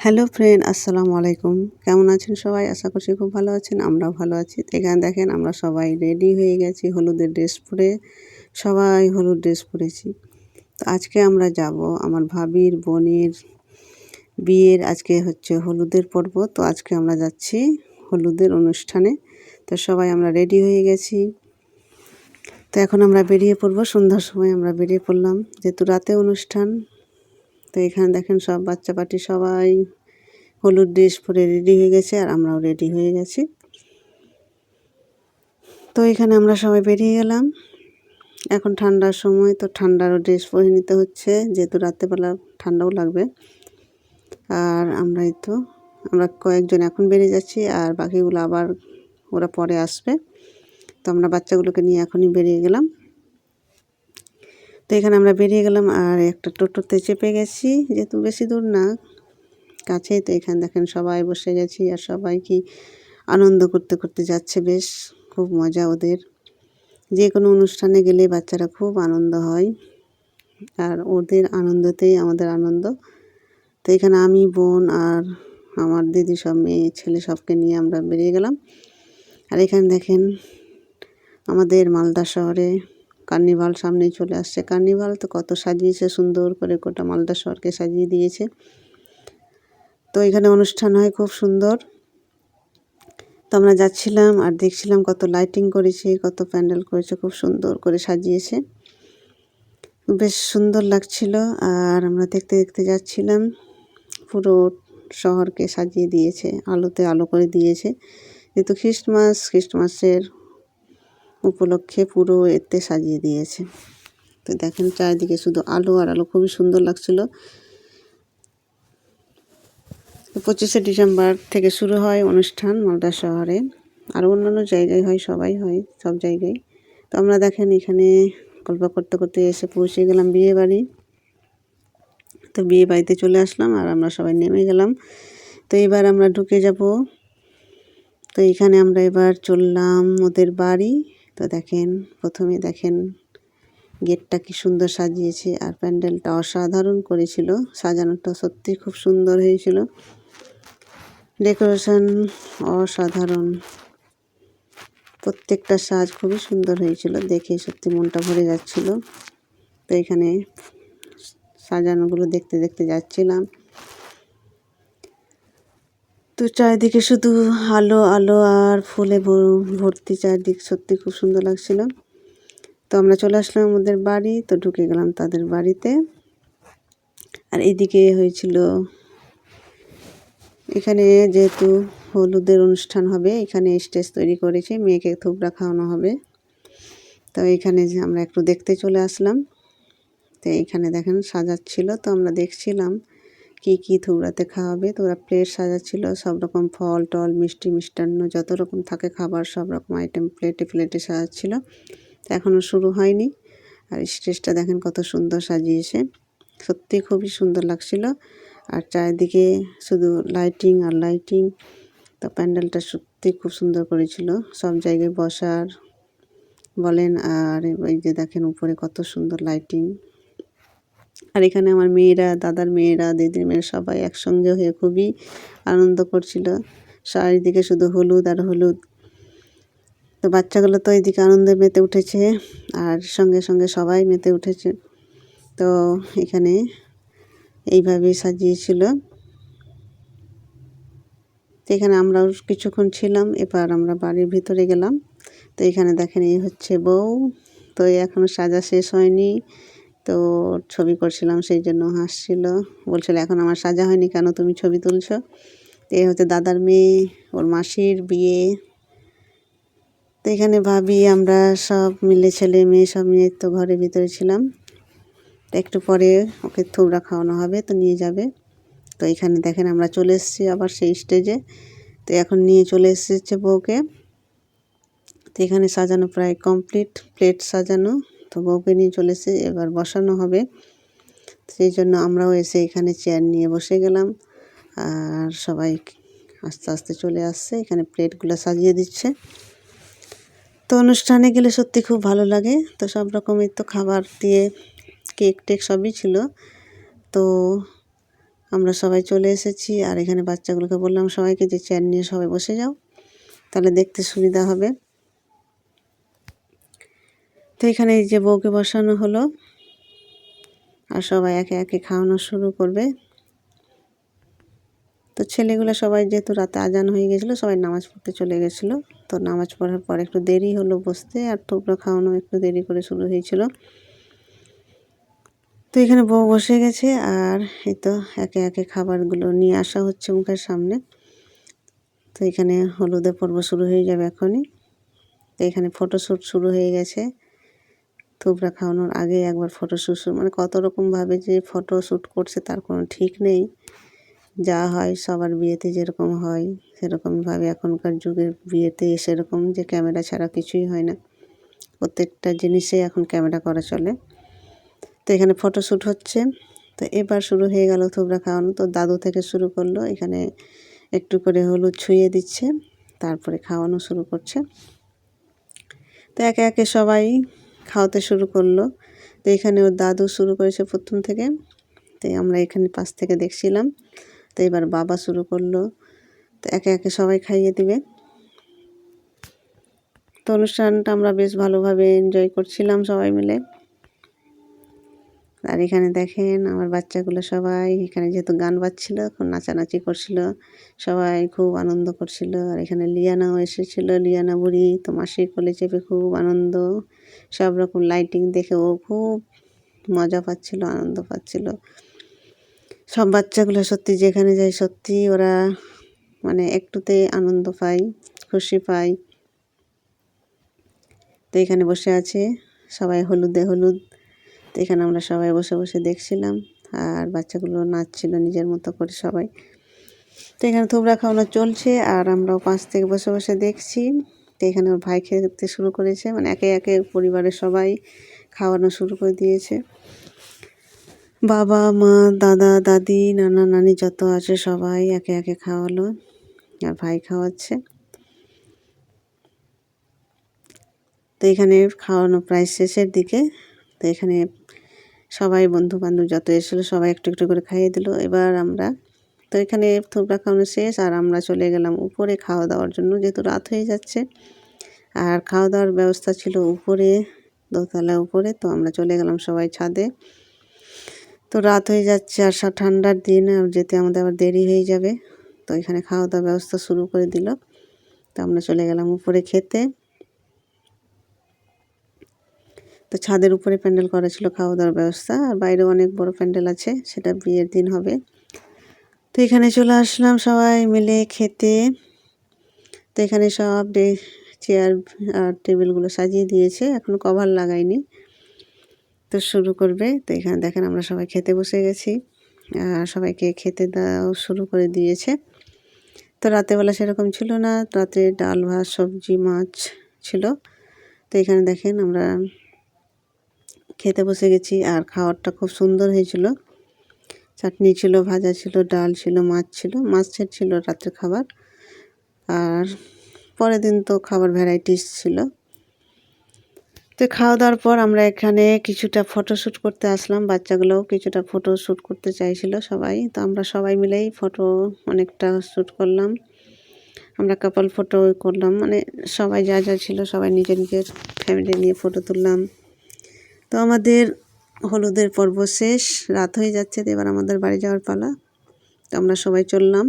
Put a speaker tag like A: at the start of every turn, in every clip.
A: Hello friend, আসসালামু আলাইকুম। কেমন আছেন সবাই? আশা করছি খুব ভালো আছেন, আমরাও ভালো আছি। এখানে দেখেন আমরা সবাই রেডি হয়ে গেছি হলুদের ড্রেস পরে। সবাই হলুদ ড্রেস পরেছি। তো আজকে আমরা যাব আমার ভাবির বোনের বিয়ের, আজকে হচ্ছে হলুদের পর্ব। তো আজকে আমরা যাচ্ছি হলুদের অনুষ্ঠানে। তো সবাই আমরা রেডি হয়ে গেছি। তো এখন আমরা বেরিয়ে পড়ব। সন্ধ্যার সময় আমরা বেরিয়ে পড়লাম। যেহেতু রাতে অনুষ্ঠান তো এখানে দেখেন সব বাচ্চা পাটি সবাই হলুদ ড্রেস পরে রেডি হয়ে গেছে আর আমরাও রেডি হয়ে গেছি। তো এখানে আমরা সবাই বেরিয়ে গেলাম। এখন ঠান্ডার সময় তো ঠান্ডারও ড্রেস পরে নিতে হচ্ছে, যেহেতু রাত্রেবেলা ঠান্ডাও লাগবে। আর আমরাই তো, আমরা কয়েকজন এখন বেরিয়ে যাচ্ছি আর বাকিগুলো আবার ওরা পরে আসবে। তো আমরা বাচ্চাগুলোকে নিয়ে এখনই বেরিয়ে গেলাম। তো এখানে আমরা বেরিয়ে গেলাম আর একটা টোটোতে চেপে গেছি, যেহেতু বেশি দূর না, কাছেই তো এখানে দেখেন সবাই বসে গেছি আর সবাই কি আনন্দ করতে করতে যাচ্ছে বেশ, খুব মজা ওদের। যে কোনো অনুষ্ঠানে গেলে বাচ্চারা খুব আনন্দ হয় আর ওদের আনন্দতেই আমাদের আনন্দ। তো এখানে আমি, বোন আর আমার দিদি সব মেয়ে, ছেলে সবকে নিয়ে আমরা বেরিয়ে গেলাম। আর এখানে দেখেন আমাদের মালদা শহরে কার্নিভাল সামনেই চলে আসছে। কার্নিভাল তো কত সাজিয়েছে, সুন্দর করে গোটা মালদা শহরকে সাজিয়ে দিয়েছে। তো এখানে অনুষ্ঠান হয় খুব সুন্দর। তো আমরা যাচ্ছিলাম আর দেখছিলাম কত লাইটিং করেছে, কত প্যান্ডেল করেছে, খুব সুন্দর করে সাজিয়েছে। বেশ সুন্দর লাগছিল আর আমরা দেখতে দেখতে যাচ্ছিলাম। পুরো শহরকে সাজিয়ে দিয়েছে, আলোতে আলো করে দিয়েছে। যেহেতু খ্রিস্টমাস, খ্রিস্টমাসের উপলক্ষে পুরো এতে সাজিয়ে দিয়েছে। তো দেখেন চারিদিকে শুধু আলো আর আলো, খুবই সুন্দর লাগছিল। পঁচিশে ডিসেম্বর থেকে শুরু হয় অনুষ্ঠান মালদা শহরে। আর অন্যান্য জায়গায় হয়, সবাই হয়, সব জায়গায়। তো আমরা দেখেন এখানে গল্প করতে করতে এসে পৌঁছে গেলাম বিয়ে বাড়ি তো বিয়ে বাড়িতে চলে আসলাম আর আমরা সবাই নেমে গেলাম। তো এবার আমরা ঢুকে যাব। তো এখানে আমরা এবার চললাম ওদের বাড়ি। তো দেখেন, প্রথমে দেখেন গেটটা কি সুন্দর সাজিয়েছে আর প্যান্ডেলটা অসাধারণ করেছিল, সাজানোটা সত্যি খুব সুন্দর হয়েছিল। ডেকোরেশন অসাধারণ। প্রত্যেকটা সাজ খুবই সুন্দর হয়েছিল, দেখে সত্যি মনটা ভরে যাচ্ছিল। তো এখানে সাজানোগুলো দেখতে দেখতে যাচ্ছিলাম। তো চারিদিকে শুধু আলো আলো আর ফুলে ভর্তি চারিদিক সত্যি খুব সুন্দর লাগছিল। তো আমরা চলে আসলাম আমাদের বাড়ি, তো ঢুকে গেলাম তাদের বাড়িতে। আর এদিকে হয়েছিল, এখানে যেহেতু হলুদের অনুষ্ঠান হবে, এখানে স্টেজ তৈরি করেছে, মেয়েকে থুবড়া খাওয়ানো হবে। তো এখানে যে আমরা একটু দেখতে চলে আসলাম। তো এইখানে দেখেন সাজাচ্ছিল, তো আমরা দেখছিলাম কি কি থুবড়াতে খাওয়াবে তো ওরা প্লেট সাজাচ্ছিল, সব রকম ফল, টল, মিষ্টি, মিষ্টান্ন, যত রকম থাকে খাবার, সব রকম আইটেম প্লেটে প্লেটে সাজাচ্ছিল। তো এখনও শুরু হয়নি। আর স্টেজটা দেখেন কত সুন্দর সাজিয়েছে। সত্যি খুবই সুন্দর লাগছিল। আর চারিদিকে শুধু লাইটিং আর লাইটিং তো প্যান্ডেলটা সত্যি খুব সুন্দর করেছিল। সব জায়গায় বসার বলেন আর এই যে দেখেন উপরে কত সুন্দর লাইটিং আর এখানে আমার মেয়েরা, দাদার মেয়েরা, দিদির মেয়েরা সবাই একসঙ্গে হয়ে খুবই আনন্দ করছিল। চারিদিকে শুধু হলুদ আর হলুদ। তো বাচ্চাগুলো তো এইদিকে আনন্দে মেতে উঠেছে আর সঙ্গে সঙ্গে সবাই মেতে উঠেছে। তো এখানে এইভাবেই সাজিয়েছিল। তো এখানে আমরাও কিছুক্ষণ ছিলাম, এবার আমরা বাড়ির ভিতরে গেলাম। তো এখানে দেখেন এই হচ্ছে বউ। তো এখনও সাজা শেষ হয়নি। তো ছবি করছিলাম, সেই জন্য হাসছিল। বলছিল, এখন আমার সাজা হয়নি কেন? তুমি ছবি তুলছো? তো এই হচ্ছে দাদার মেয়ে, ওর মাসির বিয়ে। তো এখানে ভাবি, আমরা সব মিলে ছেলে মেয়ে, সব মেয়ে তো ঘরের ভিতরে ছিলাম। তো একটু পরে ওকে থুবড়া খাওয়ানো হবে, তো নিয়ে যাবে। তো এখানে দেখেন, আমরা চলে এসেছি আবার সেই স্টেজে তো এখন নিয়ে চলে এসেছে বউকে। তো এখানে সাজানো প্রায় কমপ্লিট প্লেট সাজানো। তো বউকে নিয়ে চলে এসে এবার বসানো হবে। সেই জন্য আমরাও এসে এখানে চেয়ার নিয়ে বসে গেলাম। আর সবাই আস্তে আস্তে চলে আসছে, এখানে প্লেটগুলো সাজিয়ে দিচ্ছে। তো অনুষ্ঠানে গেলে সত্যি খুব ভালো লাগে। তো সব রকমের তো খাবার দিয়ে কেক টেক সবই ছিল। তো আমরা সবাই চলে এসেছি, আর এখানে বাচ্চাগুলোকে বললাম সবাইকে যে চেয়ার নিয়ে সবাই বসে যাও, তাহলে দেখতে সুবিধা হবে। তো এখানে এই যে বউকে বসানো হলো আর সবাই একে একে খাওয়ানো শুরু করবে। তো ছেলেগুলো সবাই যেহেতু রাতে আজান হয়ে গেছিল, সবাই নামাজ পড়তে চলে গেছিল। তো নামাজ পড়ার পর একটু দেরি হলো বসতে আর টুকরো খাওয়ানো একটু দেরি করে শুরু হয়েছিল। তো এখানে বউ বসে গেছে আর এই তো একে একে খাবারগুলো নিয়ে আসা হচ্ছে মুখের সামনে। তো এখানে হলুদে পর্ব শুরু হয়ে যাবে এখনই। তো এখানে ফটোশ্যুট শুরু হয়ে গেছে। থুবড়া খাওয়ানোর আগে একবার ফটোশ্যুট মানে কত রকমভাবে যে ফটোশ্যুট করছে তার কোনো ঠিক নেই। যা হয় সবার বিয়েতে যেরকম হয় সেরকমভাবে এখনকার যুগের বিয়েতে সেরকম যে ক্যামেরা ছাড়া কিছুই হয় না। প্রত্যেকটা জিনিসে এখন ক্যামেরা করা চলে। তো এখানে ফটোশ্যুট হচ্ছে। তো এবার শুরু হয়ে গেল থুবড়া খাওয়ানো। তো দাদু থেকে শুরু করল, এখানে একটু করে হলুদ ছুঁয়ে দিচ্ছে, তারপরে খাওয়ানো শুরু করছে। তো একে একে সবাই খাওয়াতে শুরু করল। তো এখানে ওর দাদু শুরু করেছে প্রথম থেকে। তো আমরা এখানে পাশ থেকে দেখছিলাম। তো এবার বাবা শুরু করল। তো একে একে সবাই খাইয়ে দিবে। তো অনুষ্ঠানটা আমরা বেশ ভালোভাবে এনজয় করছিলাম সবাই মিলে। আর এখানে দেখেন আমার বাচ্চাগুলো সবাই, এখানে যেহেতু গান বাজছিল, খুব নাচানাচি করছিল, সবাই খুব আনন্দ করছিল। আর এখানে লিয়ানাও এসেছিল, লিয়ানা বুড়ি, তো মাসির কোলে চেপে খুব আনন্দ। সব রকম লাইটিং দেখে ও খুব মজা পাচ্ছিল, আনন্দ পাচ্ছিল। সব বাচ্চাগুলো সত্যি যেখানে যায় সত্যি ওরা মানে একটুতে আনন্দ পায়, খুশি পায়। তো এখানে বসে আছে সবাই হলুদে হলুদ। তো এখানে আমরা সবাই বসে বসে দেখছিলাম আর বাচ্চাগুলো নাচছিল নিজের মতো করে সবাই। তো এখানে থোবড়া খাওয়ানো চলছে আর আমরাও পাঁচ থেকে বসে বসে দেখছি। তো এখানে ওর ভাই খেতে শুরু করেছে। মানে একে একে পরিবারের সবাই খাওয়ানো শুরু করে দিয়েছে। বাবা, মা, দাদা, দাদি, নানা, নানি যত আছে সবাই একে একে খাওয়ালো আর ভাই খাওয়াচ্ছে। তো এখানে খাওয়ানো প্রায় শেষের দিকে। তো এখানে সবাই বন্ধু বান্ধব যত এসেছিল সবাই একটু একটু করে খাইয়ে দিল। এবার আমরা তো এখানে থোবড়া খাওয়ানো শেষ, আর আমরা চলে গেলাম উপরে খাওয়া দাওয়ার জন্য, যেহেতু রাত হয়ে যাচ্ছে। আর খাওয়া দাওয়ার ব্যবস্থা ছিল উপরে, দোতলা উপরে, তো আমরা চলে গেলাম সবাই ছাদে। তো রাত হয়ে যাচ্ছে, আর ঠান্ডার দিন যেতে আমাদের আবার দেরি হয়ে যাবে। তো এখানে খাওয়া দাওয়ার ব্যবস্থা শুরু করে দিল। তো আমরা চলে গেলাম উপরে খেতে। তো ছাদের উপরে প্যান্ডেল করা ছিল খাওয়া দাওয়ার ব্যবস্থা, আর বাইরে অনেক বড় প্যান্ডেল আছে, সেটা বিয়ের দিন হবে। তো এখানে চলে আসলাম সবাই মিলে খেতে। তো এখানে সব চেয়ার আর টেবিলগুলো সাজিয়ে দিয়েছে এখনও কভার লাগাইনি। তো শুরু করবে। তো এখানে দেখেন আমরা সবাই খেতে বসে গেছি। আর সবাইকে খেতে দেওয়া শুরু করে দিয়েছে। তো রাতেবেলা সেরকম ছিল না। রাতে ডাল, ভাত, সবজি, মাছ ছিল। তো এখানে দেখেন আমরা খেতে বসে গেছি। আর খাওয়ারটা খুব সুন্দর হয়েছিল। চাটনি ছিল, ভাজা ছিল, ডাল ছিল, মাছ ছিল, মাছের ছিল রাত্রে খাবার। আর পরের দিন তো খাবার ভ্যারাইটিস ছিল। তো খাওয়া দাওয়ার পর আমরা এখানে কিছুটা ফটো শ্যুট করতে আসলাম। বাচ্চাগুলোও কিছুটা ফটো শ্যুট করতে চাইছিল সবাই। তো আমরা সবাই মিলেই ফটো অনেকটা শ্যুট করলাম। আমরা কাপাল ফটো করলাম। মানে সবাই যা যা ছিল সবাই নিজের নিজের ফ্যামিলি নিয়ে ফটো তুললাম। তো আমাদের হলুদের পর্ব শেষ, রাত হয়ে যাচ্ছে তো এবার আমাদের বাড়ি যাওয়ার পালা। তো আমরা সবাই চললাম।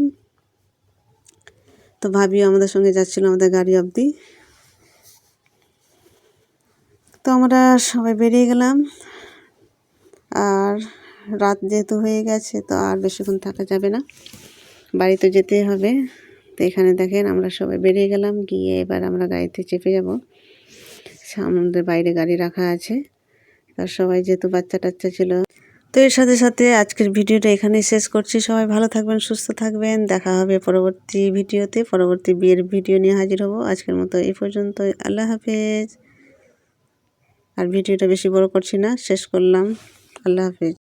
A: তো ভাবিও আমাদের সঙ্গে যাচ্ছিল আমাদের গাড়ি অবধি। তো আমরা সবাই বেরিয়ে গেলাম। আর রাত যেহেতু হয়ে গেছে তো আর বেশিক্ষণ থাকা যাবে না। বাড়িতে যেতে হবে। তো এখানে দেখেন আমরা সবাই বেরিয়ে গেলাম, গিয়ে এবার আমরা গাড়িতে চেপে যাব। আমাদের বাইরে গাড়ি রাখা আছে। আর সবাই যেহেতু বাচ্চা টাচ্চা ছিল। তো এর সাথে সাথে আজকের ভিডিওটা এখানেই শেষ করছি। সবাই ভালো থাকবেন, সুস্থ থাকবেন। দেখা হবে পরবর্তী ভিডিওতে, পরবর্তী বিয়ের ভিডিও নিয়ে হাজির হব। আজকের মতো এই পর্যন্ত আল্লাহ হাফেজ। আর ভিডিওটা বেশি বড় করছি না, শেষ করলাম। আল্লাহ হাফেজ।